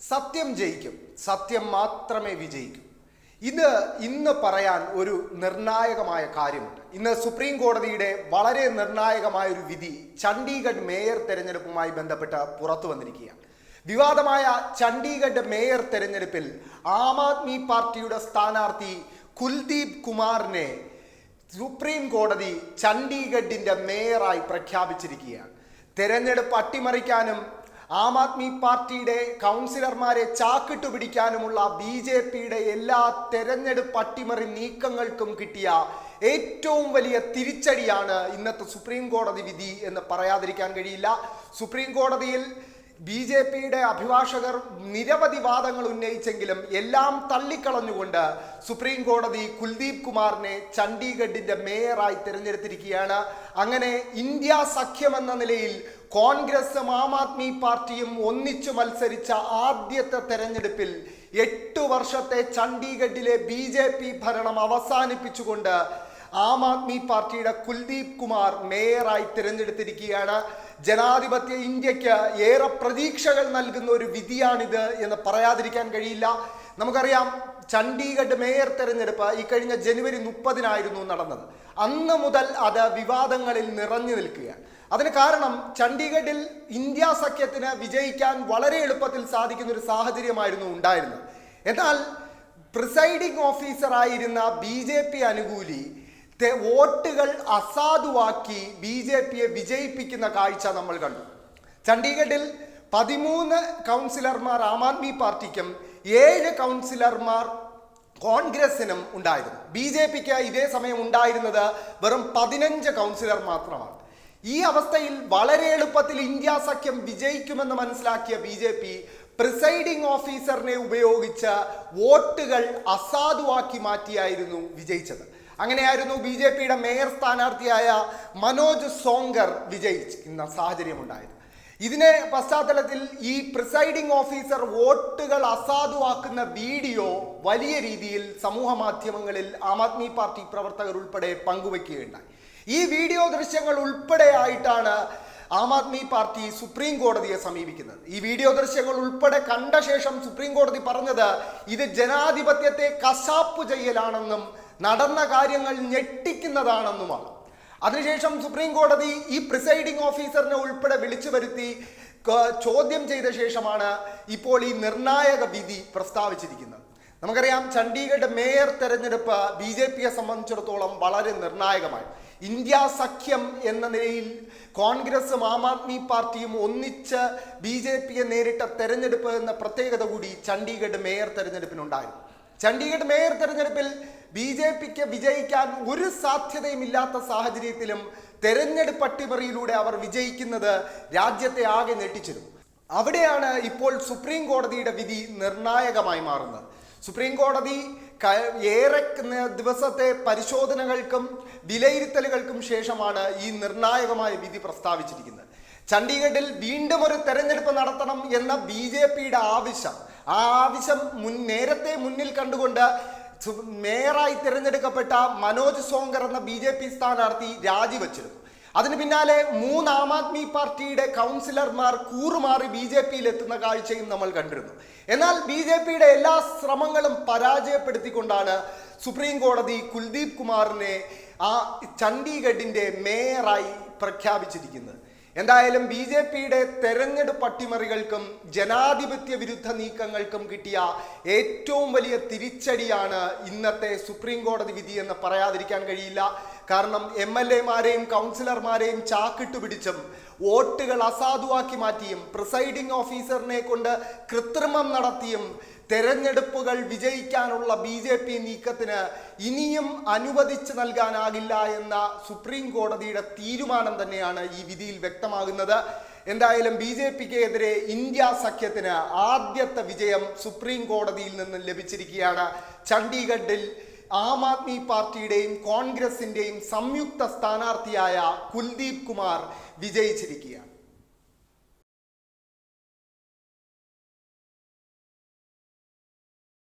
സത്യം ജയിക്കും. സത്യം മാത്രമേ വിജയിക്കൂ. ഇത് ഇന്ന് പറയാൻ ഒരു നിർണായകമായ കാര്യമുണ്ട്. ഇന്ന് സുപ്രീം കോടതിയുടെ വളരെ നിർണായകമായ ഒരു വിധി ചണ്ഡീഗഡ് മേയർ തെരഞ്ഞെടുപ്പുമായി ബന്ധപ്പെട്ട് പുറത്തു വന്നിരിക്കുകയാണ്. വിവാദമായ ചണ്ഡീഗഡ് മേയർ തെരഞ്ഞെടുപ്പിൽ ആം ആദ്മി പാർട്ടിയുടെ സ്ഥാനാർത്ഥി കുൽദീപ് കുമാറിനെ സുപ്രീം കോടതി ചണ്ഡീഗഡിന്റെ മേയറായി പ്രഖ്യാപിച്ചിരിക്കുകയാണ്. തെരഞ്ഞെടുപ്പ് അട്ടിമറിക്കാനും ആം ആദ്മി പാർട്ടിയുടെ കൗൺസിലർമാരെ ചാക്കിട്ടു പിടിക്കാനുമുള്ള ബി ജെ പിയുടെ എല്ലാ തെരഞ്ഞെടുപ്പ് അട്ടിമറി നീക്കങ്ങൾക്കും കിട്ടിയ ഏറ്റവും വലിയ തിരിച്ചടിയാണ് ഇന്നത്തെ സുപ്രീം കോടതി വിധി എന്ന് പറയാതിരിക്കാൻ കഴിയില്ല. സുപ്രീം കോടതിയിൽ ബി ജെ പിയുടെ അഭിഭാഷകർ നിരവധി വാദങ്ങൾ ഉന്നയിച്ചെങ്കിലും എല്ലാം തള്ളിക്കളഞ്ഞുകൊണ്ട് സുപ്രീം കോടതി കുൽദീപ് കുമാറിനെ ചണ്ഡീഗഡിന്റെ മേയറായി തിരഞ്ഞെടുത്തിരിക്കുകയാണ്. അങ്ങനെ ഇന്ത്യ സഖ്യമെന്ന നിലയിൽ കോൺഗ്രസും ആം ആദ്മി പാർട്ടിയും ഒന്നിച്ചു മത്സരിച്ച ആദ്യത്തെ തെരഞ്ഞെടുപ്പിൽ എട്ടു വർഷത്തെ ചണ്ഡീഗഡിലെ ബി ജെ പി ഭരണം അവസാനിപ്പിച്ചുകൊണ്ട് ആം ആദ്മി പാർട്ടിയുടെ കുൽദീപ് കുമാർ മേയറായി തിരഞ്ഞെടുത്തിരിക്കുകയാണ്. ജനാധിപത്യ ഇന്ത്യയ്ക്ക് ഏറെ പ്രതീക്ഷകൾ നൽകുന്ന ഒരു വിധിയാണിത് എന്ന് പറയാതിരിക്കാൻ കഴിയില്ല. നമുക്കറിയാം ചണ്ഡീഗഡ് മേയർ തെരഞ്ഞെടുപ്പ് ഈ കഴിഞ്ഞ ജനുവരി മുപ്പതിനായിരുന്നു നടന്നത്. അന്ന് മുതൽ അത് വിവാദങ്ങളിൽ നിറഞ്ഞു നിൽക്കുകയാണ്. അതിന് കാരണം ചണ്ഡീഗഡിൽ ഇന്ത്യ സഖ്യത്തിന് വിജയിക്കാൻ വളരെ എളുപ്പത്തിൽ സാധിക്കുന്ന ഒരു സാഹചര്യമായിരുന്നു ഉണ്ടായിരുന്നത്. എന്നാൽ പ്രിസൈഡിംഗ് ഓഫീസറായിരുന്ന ബി ജെ പി അനുകൂലി വോട്ടുകൾ അസാധുവാക്കി ബി ജെ പിയെ വിജയിപ്പിക്കുന്ന കാഴ്ച നമ്മൾ കണ്ടു. ചണ്ഡീഗഡിൽ പതിമൂന്ന് കൗൺസിലർമാർ ആം ആദ്മി പാർട്ടിക്കും ഏഴ് കൗൺസിലർമാർ കോൺഗ്രസിനും ഉണ്ടായിരുന്നു. ബി ജെ പിക്ക് ഇതേ സമയം ഉണ്ടായിരുന്നത് വെറും പതിനഞ്ച് കൗൺസിലർ മാത്രമാണ്. ഈ അവസ്ഥയിൽ വളരെ എളുപ്പത്തിൽ ഇന്ത്യ സഖ്യം വിജയിക്കുമെന്ന് മനസ്സിലാക്കിയ ബി ജെ പി പ്രിസൈഡിംഗ് ഓഫീസറിനെ ഉപയോഗിച്ച് വോട്ടുകൾ അസാധുവാക്കി മാറ്റിയായിരുന്നു വിജയിച്ചത്. അങ്ങനെയായിരുന്നു ബി ജെ പിയുടെ മേയർ സ്ഥാനാർത്ഥിയായ മനോജ് സോങ്കർ വിജയിക്കുന്ന സാഹചര്യമുണ്ടായത്. ഇതിനെ പശ്ചാത്തലത്തിൽ ഈ പ്രിസൈഡിംഗ് ഓഫീസർ വോട്ടുകൾ അസാധുവാക്കുന്ന വീഡിയോ വലിയ രീതിയിൽ സമൂഹ മാധ്യമങ്ങളിൽ ആം ആദ്മി പാർട്ടി പ്രവർത്തകർ ഉൾപ്പെടെ പങ്കുവയ്ക്കുകയുണ്ടായി ഈ വീഡിയോ ദൃശ്യങ്ങൾ ഉൾപ്പെടെയായിട്ടാണ് ആം ആദ്മി പാർട്ടി സുപ്രീം കോടതിയെ സമീപിക്കുന്നത്. ഈ വീഡിയോ ദൃശ്യങ്ങൾ ഉൾപ്പെടെ കണ്ട ശേഷം സുപ്രീം കോടതി പറഞ്ഞത് ഇത് ജനാധിപത്യത്തെ കശാപ്പ് ചെയ്യലാണെന്നും നടന്ന കാര്യങ്ങൾ ഞെട്ടിക്കുന്നതാണെന്നുമാണ്. അതിനുശേഷം സുപ്രീം കോടതി ഈ പ്രിസൈഡിംഗ് ഓഫീസറിനെ ഉൾപ്പെടെ വിളിച്ചു വരുത്തി ചോദ്യം ചെയ്ത ശേഷമാണ് ഇപ്പോൾ ഈ നിർണായക വിധി പ്രസ്താവിച്ചിരിക്കുന്നത്. നമുക്കറിയാം ചണ്ഡീഗഡ് മേയർ തെരഞ്ഞെടുപ്പ് ബി ജെ പിയെ സംബന്ധിച്ചിടത്തോളം വളരെ നിർണായകമായി. ഇന്ത്യ സഖ്യം എന്ന നിലയിൽ കോൺഗ്രസും ആം ആദ്മി പാർട്ടിയും ഒന്നിച്ച് ബി ജെ പിയെ നേരിട്ട തെരഞ്ഞെടുപ്പ് എന്ന പ്രത്യേകത കൂടി ചണ്ഡീഗഡ് മേയർ തെരഞ്ഞെടുപ്പിനുണ്ടായിരുന്നു. ചണ്ഡീഗഡ് മേയർ തെരഞ്ഞെടുപ്പിൽ ബി ജെ പിക്ക് വിജയിക്കാൻ ഒരു സാധ്യതയും ഇല്ലാത്ത സാഹചര്യത്തിലും തെരഞ്ഞെടുപ്പ് അട്ടിമറിയിലൂടെ അവർ വിജയിക്കുന്നത് രാജ്യത്തെ ആകെ ഞെട്ടിച്ചിരുന്നു. അവിടെയാണ് ഇപ്പോൾ സുപ്രീം കോടതിയുടെ വിധി നിർണായകമായി മാറുന്നത്. സുപ്രീം കോടതി ഏറെ ദിവസത്തെ പരിശോധനകൾക്കും വിലയിരുത്തലുകൾക്കും ശേഷമാണ് ഈ നിർണായകമായ വിധി പ്രസ്താവിച്ചിരിക്കുന്നത്. ചണ്ഡീഗഡിൽ വീണ്ടും ഒരു തെരഞ്ഞെടുപ്പ് നടത്തണം എന്ന ബി ആവശ്യം ആ ആവശ്യം മുൻ നേരത്തെ മുന്നിൽ കണ്ടുകൊണ്ട് മേയറായി തിരഞ്ഞെടുക്കപ്പെട്ട മനോജ് സോങ്കർ എന്ന ബി ജെ പി സ്ഥാനാർത്ഥി രാജിവെച്ചിരുന്നു. അതിന് പിന്നാലെ മൂന്ന് ആം ആദ്മി പാർട്ടിയുടെ കൗൺസിലർമാർ കൂറുമാറി ബി ജെ പിയിൽ എത്തുന്ന കാഴ്ചയും നമ്മൾ കണ്ടിരുന്നു. എന്നാൽ ബി ജെ പിയുടെ എല്ലാ ശ്രമങ്ങളും പരാജയപ്പെടുത്തിക്കൊണ്ടാണ് സുപ്രീം കോടതി കുൽദീപ് കുമാറിനെ ആ ചണ്ഡീഗഡിന്റെ മേയറായി പ്രഖ്യാപിച്ചിരിക്കുന്നത്. എന്തായാലും ബി ജെ പിയുടെ തെരഞ്ഞെടുപ്പ് അട്ടിമറികൾക്കും ജനാധിപത്യ വിരുദ്ധ നീക്കങ്ങൾക്കും കിട്ടിയ ഏറ്റവും വലിയ തിരിച്ചടിയാണ് ഇന്നത്തെ സുപ്രീം കോടതി വിധി എന്ന് പറയാതിരിക്കാൻ കഴിയില്ല. കാരണം എം എൽ എമാരെയും കൗൺസിലർമാരെയും ചാക്കിട്ടു പിടിച്ചും വോട്ടുകൾ അസാധുവാക്കി മാറ്റിയും പ്രിസൈഡിംഗ് ഓഫീസറിനെ കൊണ്ട് കൃത്രിമം നടത്തിയും തെരഞ്ഞെടുപ്പുകൾ വിജയിക്കാനുള്ള ബി ജെ പി നീക്കത്തിന് ഇനിയും അനുവദിച്ചു നൽകാനാകില്ല എന്ന സുപ്രീം കോടതിയുടെ തീരുമാനം തന്നെയാണ് ഈ വിധിയിൽ വ്യക്തമാകുന്നത്. എന്തായാലും ബി ജെ പിക്ക് എതിരെ ഇന്ത്യ സഖ്യത്തിന് ആദ്യത്തെ വിജയം സുപ്രീം കോടതിയിൽ നിന്ന് ലഭിച്ചിരിക്കുകയാണ്. ചണ്ഡീഗഡിൽ ആം ആദ്മി പാർട്ടിയുടെയും കോൺഗ്രസിന്റെയും സംയുക്ത സ്ഥാനാർത്ഥിയായ കുൽദീപ് കുമാർ വിജയിച്ചിരിക്കുകയാണ്.